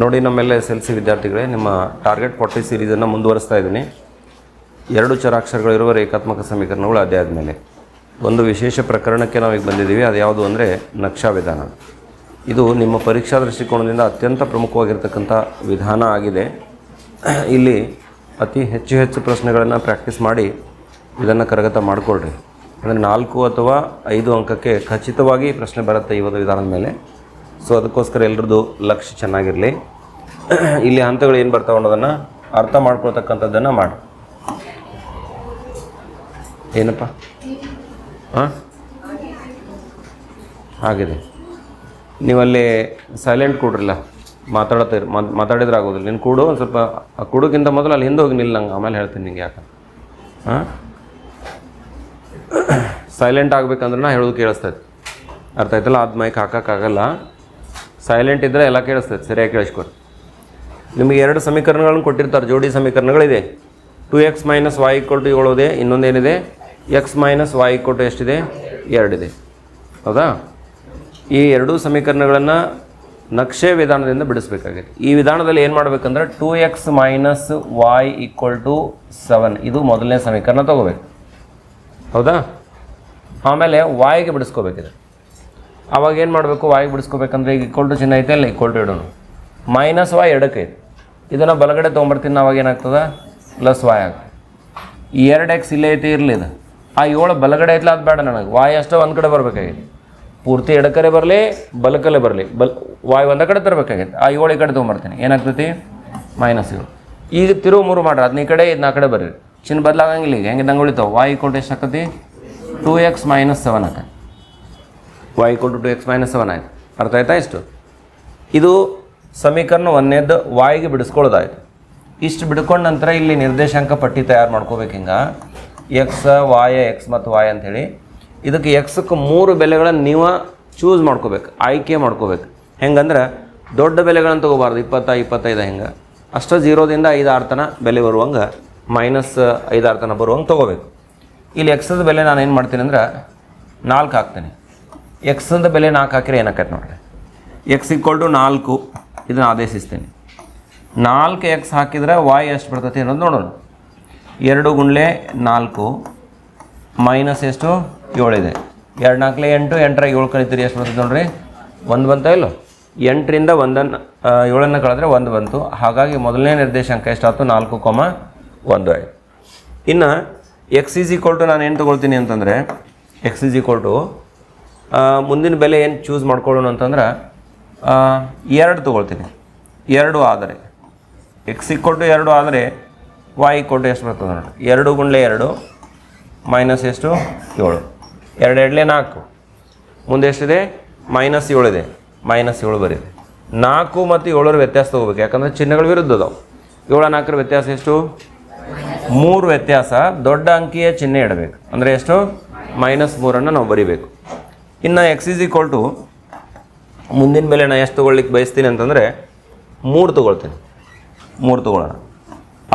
ನೋಡಿ ನಮ್ಮೆಲ್ಲ S L C ವಿದ್ಯಾರ್ಥಿಗಳೇ, ನಿಮ್ಮ ಟಾರ್ಗೆಟ್ ಫಾರ್ಟಿ ಸೀರೀಸನ್ನು ಮುಂದುವರಿಸ್ತಾ ಇದ್ದೀನಿ. ಎರಡು ಚರಾಕ್ಷರಗಳಿರುವ ರೇಖಾತ್ಮಕ ಸಮೀಕರಣಗಳು ಅದೇ ಆದಮೇಲೆ. ಒಂದು ವಿಶೇಷ ಪ್ರಕರಣಕ್ಕೆ ನಾವೀಗ ಬಂದಿದ್ದೀವಿ, ಅದು ಯಾವುದು ಅಂದರೆ ನಕ್ಷಾ ವಿಧಾನ. ಇದು ನಿಮ್ಮ ಪರೀಕ್ಷಾ ದೃಷ್ಟಿಕೋನದಿಂದ ಅತ್ಯಂತ ಪ್ರಮುಖವಾಗಿರ್ತಕ್ಕಂಥ ವಿಧಾನ ಆಗಿದೆ. ಇಲ್ಲಿ ಅತಿ ಹೆಚ್ಚು ಹೆಚ್ಚು ಪ್ರಶ್ನೆಗಳನ್ನು ಪ್ರಾಕ್ಟೀಸ್ ಮಾಡಿ ಇದನ್ನು ಕರಗತ ಮಾಡಿಕೊಳ್ರಿ. ಅಂದರೆ ನಾಲ್ಕು ಅಥವಾ ಐದು ಅಂಕಕ್ಕೆ ಖಚಿತವಾಗಿ ಪ್ರಶ್ನೆ ಬರುತ್ತೆ ಈ ಒಂದು ವಿಧಾನದ ಮೇಲೆ. ಸೊ ಅದಕ್ಕೋಸ್ಕರ ಎಲ್ರದ್ದು ಲಕ್ಷ್ಯ ಚೆನ್ನಾಗಿರಲಿ. ಇಲ್ಲಿ ಹಂತಗಳು ಏನು ಬರ್ತಾವೆ ಅನ್ನೋದನ್ನು ಅರ್ಥ ಮಾಡ್ಕೊಳ್ತಕ್ಕಂಥದ್ದನ್ನು ಮಾಡಿ. ಏನಪ್ಪ? ಹಾಂ ಆಗಿದೆ. ನೀವಲ್ಲಿ ಸೈಲೆಂಟ್ ಕೂಡ್ರಲ್ಲ. ಮಾತಾಡತ್ತೀರಿ ಮಾತಾಡಿದ್ರೆ ಆಗೋದಿಲ್ಲ. ನೀನು ಕೂಡು ಒಂದು ಸ್ವಲ್ಪ ಕೂಡೋಕ್ಕಿಂತ ಮೊದಲು ಅಲ್ಲಿ ಹಿಂದೆ ಹೋಗಿ ನಿಲ್ಲ ನಂಗೆ, ಆಮೇಲೆ ಹೇಳ್ತೀನಿ ನಿಂಗೆ ಯಾಕೆ. ಹಾಂ ಸೈಲೆಂಟ್ ಆಗಬೇಕಂದ್ರೆ ನಾ ಹೇಳೋದು ಕೇಳಿಸ್ತೈತೆ ಅರ್ಥ ಆಯ್ತಲ್ಲ? ಅದು ಮೈಕ್ ಹಾಕೋಕ್ಕಾಗಲ್ಲ ಸೈಲೆಂಟ್ ಇದ್ದರೆ ಎಲ್ಲ ಕೇಳಿಸ್ತದೆ, ಸರಿಯಾಗಿ ಕೇಳಿಸ್ಕೊಡಿ. ನಿಮಗೆ ಎರಡು ಸಮೀಕರಣಗಳನ್ನು ಕೊಟ್ಟಿರ್ತಾರೆ, ಜೋಡಿ ಸಮೀಕರಣಗಳಿದೆ. Two X minus Y equal to ಏಳು ಇದೆ, ಇನ್ನೊಂದೇನಿದೆ? X minus Y equal to ಎಷ್ಟಿದೆ? ಎರಡಿದೆ. ಹೌದಾ? ಈ ಎರಡೂ ಸಮೀಕರಣಗಳನ್ನು ನಕ್ಷೆ ವಿಧಾನದಿಂದ ಬಿಡಿಸ್ಬೇಕಾಗಿದೆ ಈ ವಿಧಾನದಲ್ಲಿ ಏನು ಮಾಡಬೇಕಂದ್ರೆ two X minus Y equal to seven ಇದು ಮೊದಲನೇ ಸಮೀಕರಣ ತಗೋಬೇಕು. ಹೌದಾ? ಆಮೇಲೆ ವಾಯ್ಗೆ ಬಿಡಿಸ್ಕೋಬೇಕಿದೆ. ಅವಾಗ ಏನು ಮಾಡಬೇಕು? ವಾಯ್ಗೆ ಬಿಡಿಸ್ಕೋಬೇಕಂದ್ರೆ ಈಗ ಈಕ್ವಲ್ ಟು ಚಿಹ್ನೆ ಐತೆ, ಅಲ್ಲ ಈಕ್ವಲ್ ಟು ಇಡೋಣ. ಮೈನಸ್ ವಾಯ್ ಎಡಕ್ಕೆ ಐತೆ. ಇದನ್ನು ಬಲಗಡೆ ತೊಗೊಂಬರ್ತೀನಿ ಅವಾಗ ಏನಾಗ್ತದೆ? ಪ್ಲಸ್ ವಾಯ್ ಆಗ್ತದೆ ಈ ಎರಡು ಎಕ್ಸ್ ಇಲ್ಲೇ ಐತಿ, ಇರಲಿ ಇದು. ಆ ಏಳು ಬಲಗಡೆ ಐತ್ಲ, ಅದು ಬೇಡ ನನಗೆ. ವಾಯ್ ಅಷ್ಟೇ ಒಂದು ಕಡೆ ಬರಬೇಕಾಗಿತ್ತು ಪೂರ್ತಿ ಎಡಕರೆ ಬರಲಿ ಬಲಕಲ್ಲೇ ಬರಲಿ. ಬಲ್ ವಾಯ್ ಒಂದ ಕಡೆ ತರಬೇಕಾಗಿತ್ತು ಆ ಏಳು ಈ ಕಡೆ ತೊಗೊಂಬರ್ತೀನಿ. ಏನಾಗ್ತೈತಿ? ಮೈನಸ್ ಏಳು. ಈಗ ತಿರುವು ಮೂರು ಮಾಡ್ರಿ. ಅದನ್ನ ಈ ಕಡೆ ಇದು ನಾ ಕಡೆ ಬರ್ರಿ. ಚಿನ್ನ ಬದಲಾಗಂಗಿಲ್ಲ ಈಗ. ಹೆಂಗೆ ನಂಗೆ ಉಳಿತಾವೆ? ವಾಯ್ ಕೊಟ್ಟು ಎಷ್ಟು ಆಕತಿ ಟೂ ಎಕ್ಸ್ ಮೈನಸ್ ಸೆವೆನ್ ಆಕತಿ. ವಾಯ್ ಕೊಟ್ಟು ಟು ಎಕ್ಸ್ ಮೈನಸ್ ಸೆವೆನ್ ಆಯಿತು ಅರ್ಥ ಆಯ್ತಾ ಇಷ್ಟು ಇದು ಸಮೀಕರಣ ಒಂದನೇದ್ದು ವಾಯಿಗೆ ಬಿಡಿಸ್ಕೊಳ್ಳೋದಾಯಿತು ಇಷ್ಟು ಬಿಡ್ಕೊಂಡ ನಂತರ ಇಲ್ಲಿ ನಿರ್ದೇಶಾಂಕ ಪಟ್ಟಿ ತಯಾರು ಮಾಡ್ಕೋಬೇಕು ಹಿಂಗೆ ಎಕ್ಸ್ ವಾಯ ಎಕ್ಸ್ ಮತ್ತು ವಾಯ್ ಅಂಥೇಳಿ ಇದಕ್ಕೆ ಎಕ್ಸಕ್ಕೆ ಮೂರು ಬೆಲೆಗಳನ್ನು ನೀವು ಚೂಸ್ ಮಾಡ್ಕೋಬೇಕು ಆಯ್ಕೆ ಮಾಡ್ಕೋಬೇಕು ಹೆಂಗಂದ್ರೆ ದೊಡ್ಡ ಬೆಲೆಗಳನ್ನು ತೊಗೋಬಾರ್ದು ಇಪ್ಪತ್ತ ಇಪ್ಪತ್ತೈದು ಹೆಂಗೆ ಅಷ್ಟು ಜೀರೋದಿಂದ ಐದು ಆರು ತನ ಬೆಲೆ ಬರುವಂಗೆ ಮೈನಸ್ ಐದಾರು ತನ ಬರುವಂಗೆ ತೊಗೋಬೇಕು ಇಲ್ಲಿ ಎಕ್ಸದ ಬೆಲೆ ನಾನು ಏನು ಮಾಡ್ತೀನಿ ಅಂದ್ರೆ ನಾಲ್ಕು ಹಾಕ್ತೀನಿ ಎಕ್ಸದ ಬೆಲೆ ನಾಲ್ಕು ಹಾಕಿದ್ರೆ ಏನಾಕೈತೆ ನೋಡಿರಿ? ಎಕ್ಸ್ ಇಕ್ವಲ್ ಟು ನಾಲ್ಕು. ಇದನ್ನು ಆದೇಶಿಸ್ತೀನಿ. ನಾಲ್ಕು ಎಕ್ಸ್ ಹಾಕಿದ್ರೆ ವಾಯ್ ಎಷ್ಟು ಬರ್ತೈತಿ ಅನ್ನೋದು ನೋಡೋಣ. ಎರಡು ಗುಂಡ್ಲೆ ನಾಲ್ಕು ಮೈನಸ್ ಎಷ್ಟು? ಏಳಿದೆ. ಎರಡು ನಾಲ್ಕಲೆ ಎಂಟು, ಎಂಟರ ಏಳು ಕಳಿತೀರಿ ಎಷ್ಟು ಬರ್ತೈತೆ ನೋಡಿರಿ? ಒಂದು ಬಂತ ಇಲ್ಲೋ? ಎಂಟರಿಂದ ಒಂದನ್ನು ಏಳನ್ನು ಕಳೆದ್ರೆ ಒಂದು ಬಂತು. ಹಾಗಾಗಿ ಮೊದಲನೇ ನಿರ್ದೇಶಾಂಕ ಎಷ್ಟಾಯ್ತು? ನಾಲ್ಕು ಕೊಮ ಒಂದು ಆಯಿತು. ಇನ್ನು ಎಕ್ಸ್ ಈಸ್ ಈಕ್ವಲ್ ಟು ನಾನು ಏನು ತೊಗೊಳ್ತೀನಿ ಅಂತಂದರೆ ಎಕ್ಸ್ ಈಸ್ ಈಕ್ವಲ್ ಟು ಮುಂದಿನ ಬೆಲೆ ಏನು ಚೂಸ್ ಮಾಡ್ಕೊಳ್ಳೋಣ ಅಂತಂದ್ರೆ ಎರಡು ತೊಗೊಳ್ತೀನಿ. ಎರಡು ಆದರೆ. ಎಕ್ಸ್ ಕೊಟ್ಟು ಎರಡು ಆದರೆ ವಾಯ್ ಕೊಟ್ಟು ಎಷ್ಟು ಬರ್ತದೆ ನೋಡಿ ಎರಡು ಗುಂಡ್ಲೆ ಎರಡು ಮೈನಸ್ ಎಷ್ಟು? ಏಳು. ಎರಡು ಎರಡಲೇ ನಾಲ್ಕು. ಮುಂದೆ ಎಷ್ಟಿದೆ? ಮೈನಸ್ ಇದೆ. ಮೈನಸ್ ಏಳು ಬರೀದೆ ನಾಲ್ಕು ಮತ್ತು ಏಳರ ವ್ಯತ್ಯಾಸ ತೊಗೋಬೇಕು. ಯಾಕಂದರೆ ಚಿಹ್ನೆಗಳು ವಿರುದ್ಧ ಅದಾವೆ. ಏಳು ನಾಲ್ಕರ ವ್ಯತ್ಯಾಸ ಎಷ್ಟು? ಮೂರು ವ್ಯತ್ಯಾಸ. ದೊಡ್ಡ ಅಂಕಿಯ ಚಿಹ್ನೆ ಇಡಬೇಕು. ಅಂದರೆ ಎಷ್ಟು? ಮೈನಸ್ ಮೂರನ್ನು ನಾವು ಬರಿಬೇಕು. ಇನ್ನು ಎಕ್ಸ್ ಈಸ್ ಈಕ್ವಲ್ ಟು ಮುಂದಿನ ಮೇಲೆ ನಾನು ಎಷ್ಟು ತೊಗೊಳ್ಲಿಕ್ಕೆ ಬಯಸ್ತೀನಿ ಅಂತಂದರೆ ಮೂರು ತೊಗೊಳ್ತೀನಿ. ಮೂರು ತೊಗೊಳ್ಳೋಣ.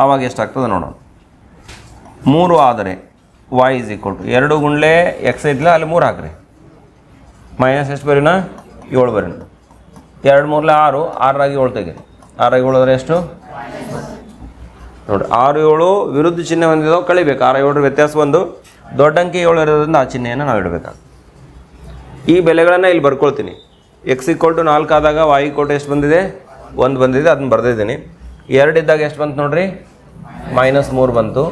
ಆವಾಗ ಎಷ್ಟಾಗ್ತದೆ ನೋಡೋಣ. ಮೂರು ಆದರೆ ವೈ ಇಸ್ ಈಕ್ವಲ್ ಟು ಎರಡು ಗುಂಡ್ಲೆ ಎಕ್ಸ್ ಐತಿಲ್ಲ ಅಲ್ಲಿ ಮೂರು ಹಾಕ್ರಿ. ಮೈನಸ್ ಎಷ್ಟು ಬರೀನ? ಏಳು ಬರೀನ. ಎರಡು ಮೂರಲೆ ಆರು ಆರಾಗಿ ಏಳು ತೆಗೀರಿ. ಆರಾಗಿ ಏಳು ಅಂದರೆ ಎಷ್ಟು? ನೋಡಿ ಆರು ಏಳು ವಿರುದ್ಧ ಚಿಹ್ನೆ ಹೊಂದಿದೋ ಕಳಿಬೇಕು. ಆರು ಏಳರ ವ್ಯತ್ಯಾಸ ಒಂದು ದೊಡ್ಡ ಅಂಕಿ ಏಳು ಇರೋದ್ರಿಂದ ಆ ಚಿಹ್ನೆಯನ್ನು ನಾವು ಇಡಬೇಕಾಗ್ತದೆ. ಈ ಬೆಲೆಗಳನ್ನು ಇಲ್ಲಿ ಬರ್ಕೊಳ್ತೀನಿ. ಎಕ್ಸ್ ಇಕ್ವಲ್ ಟು ನಾಲ್ಕು ಆದಾಗ ವಾಯು ಕೋಟ್ ಎಷ್ಟು ಬಂದಿದೆ? ಒಂದು ಬಂದಿದೆ, ಅದನ್ನ ಬರೆದಿದ್ದೀನಿ. ಎರಡು ಇದ್ದಾಗ ಎಷ್ಟು ಬಂತು ನೋಡ್ರಿ? ಮೈನಸ್ ಮೂರು ಬಂತು.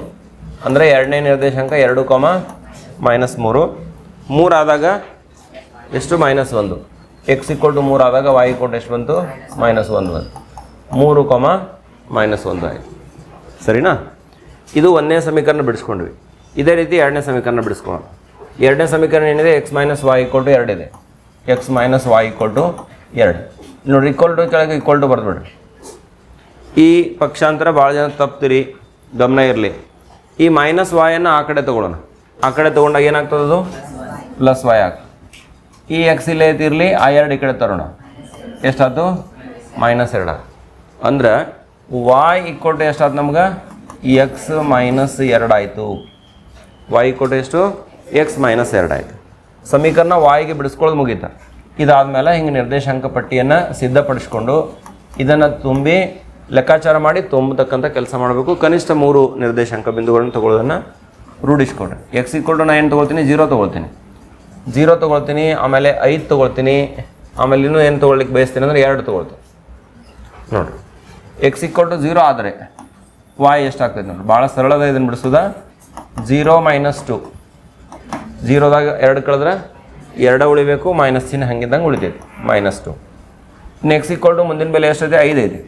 ಅಂದರೆ ಎರಡನೇ ನಿರ್ದೇಶಾಂಕ ಎರಡು ಕಾಮ ಮೈನಸ್ ಮೂರು. ಮೂರು ಆದಾಗ ಎಷ್ಟು? ಮೈನಸ್ ಒಂದು. ಎಕ್ಸ್ ಇಕ್ವಲ್ ಟು ಮೂರು ಆದಾಗ ವಾಯು ಕೋಟ್ ಎಷ್ಟು ಬಂತು? ಮೈನಸ್ ಒಂದು ಬಂತು. ಮೂರು ಕಾಮ ಮೈನಸ್ ಒಂದು ಆಯಿತು. ಸರಿನಾ? ಇದು ಒಂದನೇ ಸಮೀಕರಣ ಬಿಡಿಸ್ಕೊಂಡ್ವಿ. ಇದೇ ರೀತಿ ಎರಡನೇ ಸಮೀಕರಣ ಬಿಡಿಸ್ಕೊಳ್ಳೋಣ. ಎರಡನೇ ಸಮೀಕರಣ ಏನಿದೆ? X minus Y equal to ಎರಡಿದೆ X minus Y equal to ಎರಡು. ನೋಡಿರಿ ಇಕ್ವಲ್ ಟು ಕೆಳಗೆ ಇಕ್ವಲ್ ಟು ಬರ್ದ್ಬಿಡ್ರಿ ಈ ಪಕ್ಷಾಂತರ ಭಾಳ ಜನ ತಪ್ತೀರಿ, ಗಮನ ಇರಲಿ. ಈ ಮೈನಸ್ ವಾಯನ್ನು ಆ ಕಡೆ ತೊಗೊಳ್ಳೋಣ. ಆ ಕಡೆ ತೊಗೊಂಡಾಗ ಏನಾಗ್ತದೆ ಅದು? ಪ್ಲಸ್ ವಾಯ್ ಆಗ್ತದೆ. ಈ ಎಕ್ಸ್ ಇಲ್ಲೇ ಇರಲಿ, ಆ ಎರಡು ಈ ಕಡೆ ತರೋಣ. ಎಷ್ಟಾಯ್ತು? ಮೈನಸ್ ಎರಡು ಅಂದ್ರೆ ವಾಯ್ ಇಕ್ವಲ್ ಟು ಎಷ್ಟಾಯ್ತು ನಮ್ಗೆ? ಎಕ್ಸ್ ಮೈನಸ್ ಎರಡು ಆಯಿತು. ವಾಯ್ ಇಕ್ವಲ್ ಟು ಎಷ್ಟು? ಎಕ್ಸ್ ಮೈನಸ್ ಎರಡು ಆಯಿತು. ಸಮೀಕರಣ ವಾಯಿಗೆ ಬಿಡಿಸ್ಕೊಳ್ಳೋದು ಮುಗೀತ. ಇದಾದಮೇಲೆ ಹಿಂಗೆ ನಿರ್ದೇಶಾಂಕ ಪಟ್ಟಿಯನ್ನು ಸಿದ್ಧಪಡಿಸ್ಕೊಂಡು ಇದನ್ನು ತುಂಬಿ ಲೆಕ್ಕಾಚಾರ ಮಾಡಿ ತುಂಬತಕ್ಕಂಥ ಕೆಲಸ ಮಾಡಬೇಕು. ಕನಿಷ್ಠ ಮೂರು ನಿರ್ದೇಶಾಂಕ ಬಿಂದುಗಳನ್ನು ತಗೊಳ್ಳೋದನ್ನು ರೂಢಿಸ್ಕೊಡ್ರಿ. ಎಕ್ಸ್ ಇಕ್ವಲ್ ನಾ ಏನು ತೊಗೊಳ್ತೀನಿ ಜೀರೋ ತೊಗೊಳ್ತೀನಿ. ಜೀರೋ ತೊಗೊಳ್ತೀನಿ, ಆಮೇಲೆ ಐದು ತೊಗೊಳ್ತೀನಿ, ಆಮೇಲೆ ಇನ್ನೂ ಏನು ತೊಗೊಳ್ಲಿಕ್ಕೆ ಬಯಸ್ತೀನಿ ಅಂದರೆ ಎರಡು ತೊಗೊಳ್ತೀನಿ. ನೋಡಿರಿ. ಎಕ್ಸ್ ಇಕ್ವಲ್ ಟು ಜೀರೋ ಆದರೆ ವಾಯ್ ಎಷ್ಟಾಗ್ತದೆ ನೋಡಿರಿ. ಭಾಳ ಸರಳದ ಇದನ್ನು ಬಿಡಿಸೋದ? ಜೀರೋ ಮೈನಸ್ ಟು ಜೀರೋದಾಗ ಎರಡು ಕಳೆದ್ರೆ ಎರಡು ಉಳಿಬೇಕು ಮೈನಸ್ ಚಿಹ್ನೆ ಹಂಗಿದ್ದಂಗೆ ಉಳಿತೈತಿ minus two next equal to ಮುಂದಿನ ಬೆಲೆ ಎಷ್ಟೈತೆ? ಐದು ಐತಿ.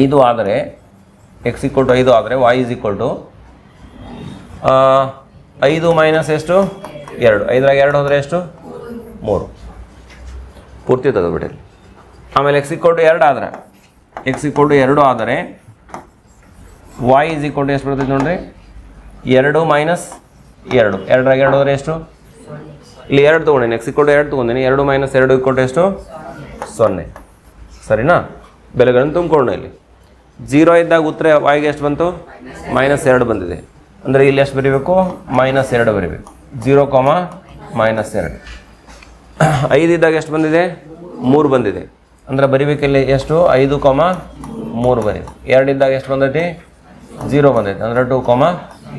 ಐದು ಆದರೆ ಎಕ್ಸ್ ಇಕ್ವಲ್ ಟು ಐದು ಆದರೆ ವಾಯ್ ಇಸ್ ಇಕ್ವಲ್ ಟು ಐದು ಮೈನಸ್ ಎಷ್ಟು? ಎರಡು. ಐದರಾಗ ಎರಡು ಹೋದರೆ ಎಷ್ಟು? ಮೂರು. ಪೂರ್ತಿ ತೆಗೆದುಬಿಟ್ಟಿರಿ ಆಮೇಲೆ ಎಕ್ಸ್ ಇಕ್ವಲ್ ಟು ಎರಡು ಆದರೆ ಎಕ್ಸ್ ಇಕ್ವಲ್ ಟು ಎರಡು ಆದರೆ ವಾಯ್ ಇಸ್ ಇಕ್ವಲ್ ಟು ಎಷ್ಟು ಬರ್ತೈತೆ ನೋಡಿರಿ? ಎರಡು ಮೈನಸ್ ಎರಡು. ಎರಡರಾಗ ಎರಡು ಹೋದರೆ ಎಷ್ಟು? ಇಲ್ಲಿ ಎರಡು ತೊಗೊಂಡೇನೆ ಎಕ್ಸ್ ಇಕ್ವಲ್ ಎರಡು ತೊಗೊಂಡೇನೆ. ಎರಡು ಮೈನಸ್ ಎರಡು ಇಕ್ವಲ್ ಎಷ್ಟು? ಸೊನ್ನೆ. ಸರಿನಾ? ಬೆಲೆಗಳನ್ನು ತುಂಬಿಕೊಂಡು ಇಲ್ಲಿ. ಜೀರೋ ಇದ್ದಾಗ ಉತ್ತರ ವಾಯಿಗೆ ಎಷ್ಟು ಬಂತು? ಮೈನಸ್ ಎರಡು ಬಂದಿದೆ. ಅಂದರೆ ಇಲ್ಲಿ ಎಷ್ಟು ಬರೀಬೇಕು? ಮೈನಸ್ ಎರಡು ಬರೀಬೇಕು. ಜೀರೋ ಕಾಮ ಮೈನಸ್ ಎರಡು. ಐದು ಇದ್ದಾಗ ಎಷ್ಟು ಬಂದಿದೆ? ಮೂರು ಬಂದಿದೆ. ಅಂದರೆ ಬರಿಬೇಕಿಲ್ಲಿ ಎಷ್ಟು? ಐದು ಕಾಮ ಮೂರು ಬರೀ. ಎರಡು ಇದ್ದಾಗ ಎಷ್ಟು ಬಂದೈತಿ? ಜೀರೋ ಬಂದೈತೆ. ಅಂದರೆ ಟು ಕಾಮ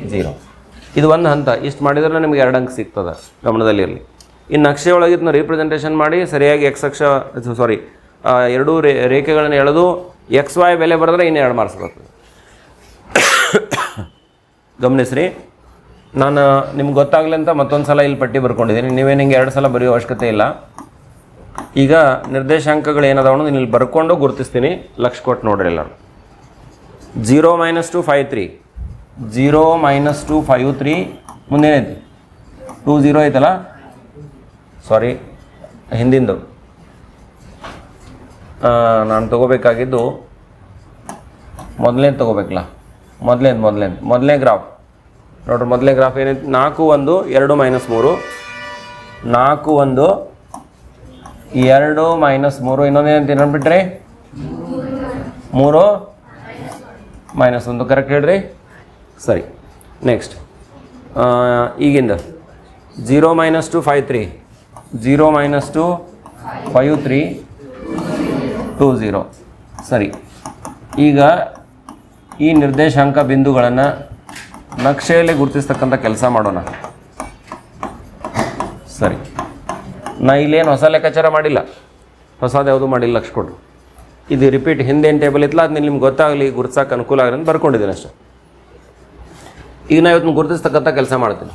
ಜೀರೋ ಇದು ಒಂದು ಹಂತ. ಇಷ್ಟು ಮಾಡಿದ್ರೆ ನಿಮ್ಗೆ ಎರಡು ಅಂಕ ಸಿಗ್ತದೆ ಗಮನದಲ್ಲಿ ಇರಲಿ. ಈ ನಕ್ಷೆ ಒಳಗಿದ್ನ ರೀಪ್ರೆಸೆಂಟೇಷನ್ ಮಾಡಿ, ಸರಿಯಾಗಿ ಎಕ್ಸ್ ಅಕ್ಷ ಸಾರಿ ಎರಡೂ ರೇ, ರೇಖೆಗಳನ್ನು ಎಳೆದು ಎಕ್ಸ್ ವಾಯ್ ಬೆಲೆ ಬರೆದ್ರೆ ಇನ್ನು ಎರಡು ಮಾರ್ಕ್ಸ್ ಬರ್ತದೆ. ಗಮನಿಸ್ರಿ. ನಾನು ನಿಮ್ಗೆ ಗೊತ್ತಾಗಲಿ ಅಂತ ಮತ್ತೊಂದು ಸಲ ಇಲ್ಲಿ ಪಟ್ಟಿ ಬರ್ಕೊಂಡಿದ್ದೀನಿ. ನೀವೇನು ಹಿಂಗೆ ಎರಡು ಸಲ ಬರೆಯೋ ಅವಶ್ಯಕತೆ ಇಲ್ಲ. ಈಗ ನಿರ್ದೇಶಾಂಕಗಳು ಏನದಾವ ಇಲ್ಲಿ ಬರ್ಕೊಂಡು ಗುರುತಿಸ್ತೀನಿ ಲಕ್ಷ ಕೊಟ್ಟು ನೋಡ್ರಿ ಎಲ್ಲರೂ. Zero minus two five three zero minus two five three ಮುಂದೇನೈತಿ? Two zero ಐತಲ್ಲ? ಸಾರಿ ಹಿಂದಿಂದು. ನಾನು ತೊಗೋಬೇಕಾಗಿದ್ದು ಮೊದಲನೇ ತೊಗೋಬೇಕಲ್ಲ? ಮೊದಲೇದು ಮೊದಲೇದು ಮೊದಲನೇ ಗ್ರಾಫ್ ನೋಡ್ರಿ ಮೊದಲನೇ ಗ್ರಾಫ್ ಏನೈತಿ ನಾಲ್ಕು, ಒಂದು, ಎರಡು ಮೈನಸ್ ಮೂರು. ನಾಲ್ಕು, ಒಂದು, ಎರಡು ಮೈನಸ್ ಮೂರು. ಇನ್ನೊಂದೇನಂತ ಏನಂದ್ಬಿಟ್ರಿ ಮೂರು ಮೈನಸ್ ಒಂದು. ಕರೆಕ್ಟ್ ಹೇಳ್ರಿ? ಸರಿ ನೆಕ್ಸ್ಟ್ ಈಗಿಂದ. Zero minus two five three zero minus two five three two zero ಸರಿ. ಈಗ ಈ ನಿರ್ದೇಶಾಂಕ ಬಿಂದುಗಳನ್ನು ನಕ್ಷೆಯಲ್ಲಿ ಗುರುತಿಸ್ತಕ್ಕಂಥ ಕೆಲಸ ಮಾಡೋಣ. ಸರಿ. ನಾ ಇಲ್ಲೇನು ಹೊಸ ಲೆಕ್ಕಾಚಾರ ಮಾಡಿಲ್ಲ. ಹೊಸದು ಯಾವುದು ಮಾಡಿಲ್ಲ, ಲಕ್ಷ ಕೊಡು. ಇದು ರಿಪೀಟ್ ಹಿಂದೇನು ಟೇಬಲ್ ಇತ್ತಲ್ಲ ಅದನ್ನ ನಿಮ್ಗೆ ಗೊತ್ತಾಗಲಿ ಗುರ್ಸಕ್ಕೆ ಅನುಕೂಲ ಆಗಲಿ ಅಂತ ಬರ್ಕೊಂಡಿದ್ದೀನಿ ಅಷ್ಟೇ. ಈಗ ನಾ ಇವತ್ತು ಗುರುತಿಸ್ತಕ್ಕಂಥ ಕೆಲಸ ಮಾಡ್ತೀನಿ.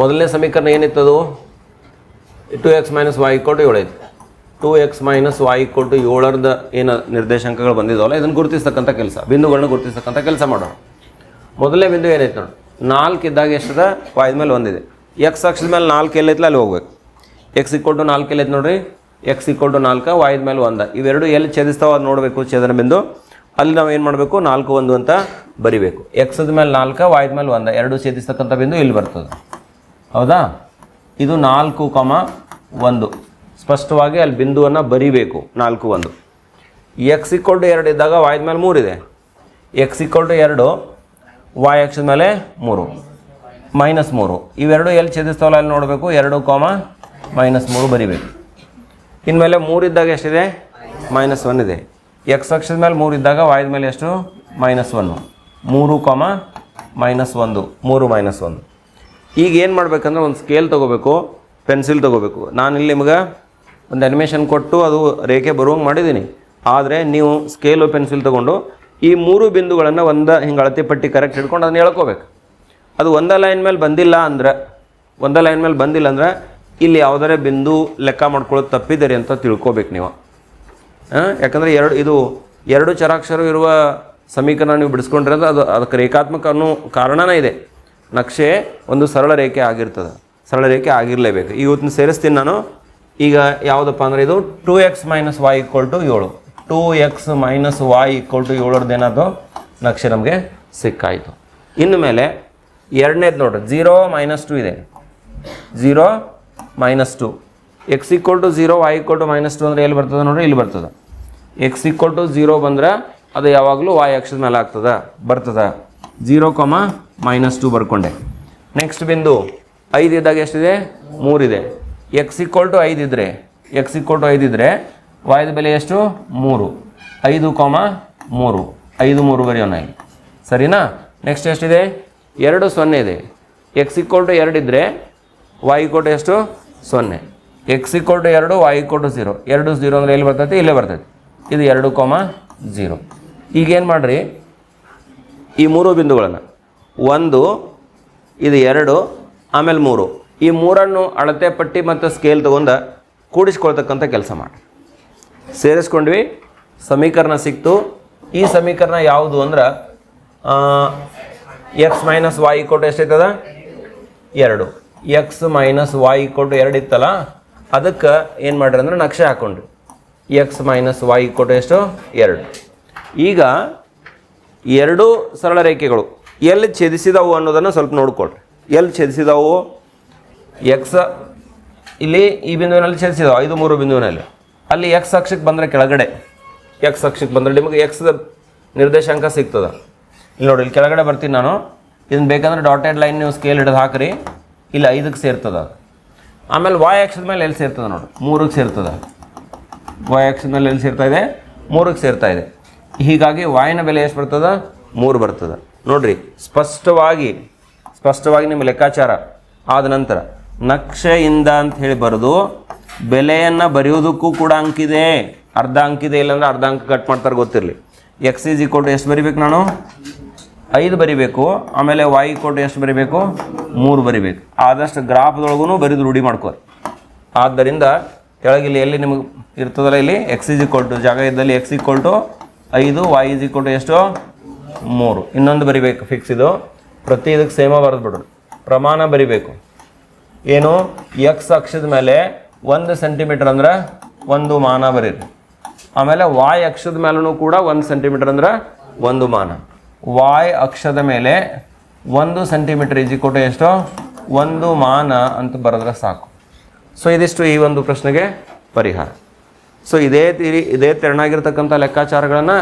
ಮೊದಲನೇ ಸಮೀಕರಣ ಏನಿತ್ತದು ಟು ಎಕ್ಸ್ ಮೈನಸ್ ವಾಯ್ ಕೊಟ್ಟು ಏಳು ಐತಿ. ಟು ಎಕ್ಸ್ ಮೈನಸ್ ವಾಯ್ ಕೊಟ್ಟು ಏಳರದ ಏನು ನಿರ್ದೇಶಾಂಕಗಳು ಬಂದಿದ್ದಾವಲ್ಲ ಇದನ್ನು ಗುರುತಿಸ್ತಕ್ಕಂಥ ಕೆಲಸ. ಬಿಂದುಗಳನ್ನ ಗುರುತಿಸ್ತಕ್ಕಂಥ ಕೆಲಸ ಮಾಡೋಣ. ಮೊದಲನೇ ಬಿಂದು ಏನೈತೆ ನೋಡಿ? ನಾಲ್ಕು ಇದ್ದಾಗ ಎಷ್ಟದ? ವಾಯ್ದ ಮೇಲೆ ಒಂದಿದೆ. ಎಕ್ಸ್ ಅಕ್ಷದ ಮೇಲೆ ನಾಲ್ಕು ಎಲ್ಲೈತಲ್ಲ ಅಲ್ಲಿ ಹೋಗ್ಬೇಕು. ಎಕ್ಸ್ ಇಕ್ವಲ್ ನಾಲ್ಕು ಎಲ್ಲೈತೆ ನೋಡಿರಿ? ಎಕ್ಸ್ ಇಕ್ವಲ್ ನಾಲ್ಕು ವಾಯ್ದ ಮೇಲೆ ಒಂದ. ಇವೆರಡು ಎಲ್ಲಿ ಛೇದಿಸ್ತಾವ ಅದು ನೋಡಬೇಕು, ಛೇದನ ಬಿಂದು. ಅಲ್ಲಿ ನಾವು ಏನು ಮಾಡಬೇಕು? ನಾಲ್ಕು, ಒಂದು ಅಂತ ಬರಿಬೇಕು. ಎಕ್ಸದ ಮೇಲೆ ನಾಲ್ಕು ವಾಯ್ದ ಮೇಲೆ ಒಂದು. ಎರಡು ಸೇರಿಸ್ತಕ್ಕಂಥ ಬಿಂದು ಇಲ್ಲಿ ಬರ್ತದೆ. ಹೌದಾ? ಇದು ನಾಲ್ಕು ಕಮ ಒಂದು. ಸ್ಪಷ್ಟವಾಗಿ ಅಲ್ಲಿ ಬಿಂದುವನ್ನು ಬರಿಬೇಕು. ನಾಲ್ಕು, ಒಂದು. ಎಕ್ಸ್ ಇಕ್ವಲ್ ಟು ಎರಡು ಇದ್ದಾಗ ವಾಯ್ದ ಮೇಲೆ ಮೂರಿದೆ ಎಕ್ಸ್ ಇಕ್ವಲ್ ಟು ಎರಡು ವಾಯ್ ಅಕ್ಷದ ಮೇಲೆ ಮೂರು. ಮೈನಸ್ ಮೂರು. ಇವೆರಡು ಎಲ್ಲಿ ಛೇದಿಸ್ತಾವಲ್ಲ ಅಲ್ಲಿ ನೋಡಬೇಕು. ಎರಡು ಕಾಮ ಮೈನಸ್ ಮೂರು ಬರಿಬೇಕು. ಇನ್ಮೇಲೆ ಮೂರಿದ್ದಾಗ ಎಷ್ಟಿದೆ? ಮೈನಸ್ ಒನ್ ಇದೆ. ಎಕ್ಸ್ ಅಕ್ಷದ ಮೇಲೆ ಮೂರು ಇದ್ದಾಗ ವಾಯ್ದ ಮೇಲೆ ಎಷ್ಟು? ಮೈನಸ್ ಒನ್ನು ಮೂರು ಕಾಮ ಮೈನಸ್ ಒಂದು. ಮೂರು ಮೈನಸ್ ಒಂದು. ಈಗ ಏನು ಮಾಡಬೇಕಂದ್ರೆ ಒಂದು ಸ್ಕೇಲ್ ತೊಗೋಬೇಕು ಪೆನ್ಸಿಲ್ ತೊಗೋಬೇಕು. ನಾನು ಇಲ್ಲಿ ನಿಮ್ಗೆ ಒಂದು ಅನಿಮೇಷನ್ ಕೊಟ್ಟು ಅದು ರೇಖೆ ಬರುವಂಗೆ ಮಾಡಿದ್ದೀನಿ ಆದರೆ ನೀವು ಸ್ಕೇಲು ಪೆನ್ಸಿಲ್ ತೊಗೊಂಡು ಈ ಮೂರು ಬಿಂದುಗಳನ್ನು ಒಂದ ಹಿಂಗೆ ಅಳತೆ ಪಟ್ಟಿ ಕರೆಕ್ಟ್ ಹಿಡ್ಕೊಂಡು ಅದನ್ನ ಹೇಳ್ಕೋಬೇಕು ಅದು ಒಂದ ಲೈನ್ ಮೇಲೆ ಬಂದಿಲ್ಲ ಅಂದ್ರೆ, ಒಂದ ಲೈನ್ ಮೇಲೆ ಬಂದಿಲ್ಲ ಅಂದ್ರೆ ಇಲ್ಲಿ ಯಾವುದರೇ ಬಿಂದು ಲೆಕ್ಕ ಮಾಡ್ಕೊಳ್ಳೋದು ತಪ್ಪಿದ್ದೀರಿ ಅಂತ ತಿಳ್ಕೊಬೇಕು ನೀವು. ಯಾಕಂದರೆ ಎರಡು, ಇದು ಎರಡು ಚರಾಕ್ಷರ ಇರುವ ಸಮೀಕರಣ ನೀವು ಬಿಡಿಸ್ಕೊಂಡ್ರೆ ಅದು ಅದಕ್ಕೆ ರೇಖಾತ್ಮಕ ಅನ್ನೋ ಕಾರಣನೇ ಇದೆ. ನಕ್ಷೆ ಒಂದು ಸರಳ ರೇಖೆ ಆಗಿರ್ತದೆ. ಸರಳ ರೇಖೆ ಆಗಿರಲೇಬೇಕು. ಈಗ ಸೇರಿಸ್ತೀನಿ ನಾನು. ಈಗ ಯಾವುದಪ್ಪ ಅಂದರೆ ಇದು two X minus Y equal to ಏಳು. Two X minus Y equal to ಏಳರದ್ದು ಏನಾದ್ರು ನಕ್ಷೆ ನಮಗೆ ಸಿಕ್ಕಾಯಿತು. ಇನ್ನು ಮೇಲೆ ಎರಡನೇದು ನೋಡ್ರಿ. ಜೀರೋ ಮೈನಸ್ ಟು ಇದೆ. Zero minus two X equal to zero Y equal to minus two ಅಂದರೆ ಎಲ್ಲಿ ಬರ್ತದೆ ನೋಡ್ರಿ? ಇಲ್ಲಿ ಬರ್ತದೆ. ಎಕ್ಸ್ ಈಕ್ವಲ್ ಟು ಝೀರೋ ಬಂದ್ರೆ ಅದು ಯಾವಾಗಲೂ ವಾಯ್ ಅಕ್ಷದ ಮೇಲೆ ಆಗ್ತದೆ, ಬರ್ತದೆ. Zero comma minus two ಬರ್ಕೊಂಡೆ. Next ಬಿಂದು, ಐದು ಇದ್ದಾಗ ಎಷ್ಟಿದೆ? ಮೂರಿದೆ ಎಕ್ಸ್ ಈಕ್ವಲ್ ಟು ಐದು ಇದ್ದರೆ ಎಕ್ಸ್ ಈಕ್ವಲ್ ಟು ಐದು ಇದ್ದರೆ ವಾಯ್ದ ಬೆಲೆ ಎಷ್ಟು? ಮೂರು. ಐದು ಕಾಮ ಮೂರು. ಐದು ಮೂರು ಬರೆಯೋಣ ಸರಿನಾ? ನೆಕ್ಸ್ಟ್ ಎಷ್ಟಿದೆ? ಎರಡು ಸೊನ್ನೆ ಇದೆ. ಎಕ್ಸ್ ಈಕ್ವಲ್ ಟು ಎರಡು ಇದ್ದರೆ ವೈ ಈಕ್ವಲ್ ಟು ಎಷ್ಟು? ಸೊನ್ನೆ. ಎಕ್ಸ್ ಇಕ್ವಲ್ ಟು ಎರಡು ವೈ ಇಕ್ವಲ್ ಟು ಝೀರೋ ಎರಡು ಝೀರೋ ಅಂದರೆ ಎಲ್ಲಿ ಬರ್ತೈತಿ? ಇಲ್ಲೇ ಬರ್ತೈತಿ. ಇದು ಎರಡು ಕೊಮ ಝೀರೋ ಈಗೇನು ಮಾಡಿರಿ? ಈ ಮೂರು ಬಿಂದುಗಳನ್ನು. ಒಂದು, ಇದು ಎರಡು, ಆಮೇಲೆ ಮೂರು. ಈ ಮೂರನ್ನು ಅಳತೆ ಪಟ್ಟಿ ಮತ್ತು ಸ್ಕೇಲ್ ತೊಗೊಂಡು ಕೂಡಿಸ್ಕೊಳ್ತಕ್ಕಂಥ ಕೆಲಸ ಮಾಡಿ ಸೇರಿಸ್ಕೊಂಡ್ವಿ, ಸಮೀಕರಣ ಸಿಕ್ತು. ಈ ಸಮೀಕರಣ ಯಾವುದು ಅಂದ್ರೆ ಎಕ್ಸ್ ಮೈನಸ್ ವಾಯ್ ಕೊಟ್ಟು ಎಷ್ಟೈತದ? ಎರಡು. ಎಕ್ಸ್ ಮೈನಸ್ ವಾಯ್ ಕೊಟ್ಟು ಎರಡು ಇತ್ತಲ್ಲ? ಅದಕ್ಕೆ ಏನು ಮಾಡ್ರಿ ಅಂದ್ರೆ ನಕ್ಷೆ ಹಾಕೊಂಡ್ರಿ. ಎಕ್ಸ್ ಮೈನಸ್ ವೈ ಕೊಟ್ಟು ಎಷ್ಟು? ಎರಡು. ಈಗ ಎರಡು ಸರಳ ರೇಖೆಗಳು ಎಲ್ಲಿ ಛೇದಿಸಿದವು ಅನ್ನೋದನ್ನು ಸ್ವಲ್ಪ ನೋಡ್ಕೊಳ್ರಿ. ಎಲ್ಲಿ ಛೇದಿಸಿದವು? ಎಕ್ಸ್ ಇಲ್ಲಿ ಈ ಬಿಂದುವಿನಲ್ಲಿ ಛೇದಿಸಿದವು, ಐದು ಮೂರು ಬಿಂದುವಿನಲ್ಲಿ. ಅಲ್ಲಿ ಎಕ್ಸ್ ಅಕ್ಷಕ್ಕೆ ಬಂದರೆ ಕೆಳಗಡೆ. ಎಕ್ಸ್ ಅಕ್ಷಕ್ಕೆ ಬಂದರೆ ನಿಮಗೆ ಎಕ್ಸ್ ನಿರ್ದೇಶಾಂಕ ಸಿಗ್ತದೆ. ಇಲ್ಲಿ ನೋಡಿ, ಇಲ್ಲಿ ಕೆಳಗಡೆ ಬರ್ತೀನಿ ನಾನು. ಇದನ್ನು ಬೇಕಂದ್ರೆ ಡಾಟೆಡ್ ಲೈನ್ ನೀವು ಸ್ಕೇಲ್ ಹಿಡಿದು ಹಾಕ್ರಿ. ಇಲ್ಲಿ ಐದಕ್ಕೆ ಸೇರ್ತದ ಆಮೇಲೆ ವಾಯ್ ಅಕ್ಷದ ಮೇಲೆ ಎಲ್ಲಿ ಸೇರ್ತದೆ ನೋಡಿ. ಮೂರಕ್ಕೆ ಸೇರ್ತದೆ. ವಾಯ್ ಅಕ್ಷದ ಮೇಲೆ ಎಲ್ಲಿ ಸೇರ್ತಾ ಇದೆ? ಮೂರಕ್ಕೆ ಸೇರ್ತಾ ಇದೆ. ಹೀಗಾಗಿ ವಾಯಿನ ಬೆಲೆ ಎಷ್ಟು ಬರ್ತದೆ? ಮೂರು ಬರ್ತದೆ. ನೋಡ್ರಿ, ಸ್ಪಷ್ಟವಾಗಿ ಸ್ಪಷ್ಟವಾಗಿ ನಿಮ್ಮ ಲೆಕ್ಕಾಚಾರ ಆದ ನಂತರ ನಕ್ಷೆಯಿಂದ ಅಂತ ಹೇಳಿ ಬರೆದು ಬೆಲೆಯನ್ನು ಬರೆಯೋದಕ್ಕೂ ಕೂಡ ಅಂಕಿದೆ ಅರ್ಧ ಅಂಕಿದೆ ಇಲ್ಲಾಂದ್ರೆ ಅರ್ಧ ಅಂಕ ಕಟ್ ಮಾಡ್ತಾರೆ, ಗೊತ್ತಿರಲಿ. ಎಕ್ಸ್ ಈಸ್ ಈಕ್ವಲ್ ಟು ಎಷ್ಟು ಬರಿಬೇಕು ನಾನು? ಐದು ಬರಿಬೇಕು, ಆಮೇಲೆ ವಾಯ್ ಕೋಟ್ ಎಷ್ಟು ಬರಿಬೇಕು? ಮೂರು ಬರಿಬೇಕು. ಆದಷ್ಟು ಗ್ರಾಫ್ದೊಳಗೂ ಬರೆದು ರೂಢಿ ಮಾಡ್ಕೋರಿ. ಆದ್ದರಿಂದ ಕೆಳಗಿಲ್ಲಿ ಎಲ್ಲಿ ನಿಮಗೆ ಇರ್ತದಲ್ಲ ಇಲ್ಲಿ? ಎಕ್ಸ್ ಇಜ್ ಕೊಟ್ಟು ಜಾಗ ಇದ್ದಲ್ಲಿ ಎಕ್ಸ್ ಈಕ್ವಲ್ ಟು ಐದು ವಾಯ್ ಇಜಿ ಕೊಟ್ಟು ಎಷ್ಟು? ಮೂರು. ಇನ್ನೊಂದು ಬರಿಬೇಕು ಫಿಕ್ಸ್ ಇದು. ಪ್ರತಿ ಇದಕ್ಕೆ ಸೇಮ ಬರೆದು ಬಿಡ್ರಿ ಪ್ರಮಾಣ ಬರಿಬೇಕು. ಏನು? ಎಕ್ಸ್ ಅಕ್ಷದ ಮೇಲೆ ಒಂದು ಸೆಂಟಿಮೀಟರ್ ಅಂದ್ರೆ ಒಂದು ಮಾನ ಬರೀರಿ. ಆಮೇಲೆ ವಾಯ್ ಅಕ್ಷದ ಮೇಲೂ ಕೂಡ ಒಂದು ಸೆಂಟಿಮೀಟರ್ ಅಂದ್ರೆ ಒಂದು ಮಾನ. ವಾಯ್ ಅಕ್ಷದ ಮೇಲೆ ಒಂದು ಸೆಂಟಿಮೀಟರ್ ಇಜಿಕೊಟ್ಟು ಎಷ್ಟು? ಒಂದು ಮಾನ ಅಂತ ಬರೆದ್ರೆ ಸಾಕು. ಸೊ ಇದಿಷ್ಟು ಈ ಒಂದು ಪ್ರಶ್ನೆಗೆ ಪರಿಹಾರ. ಸೊ ಇದೇ ತೀರಿ, ಇದೇ ತೆರನಾಗಿರ್ತಕ್ಕಂಥ ಲೆಕ್ಕಾಚಾರಗಳನ್ನು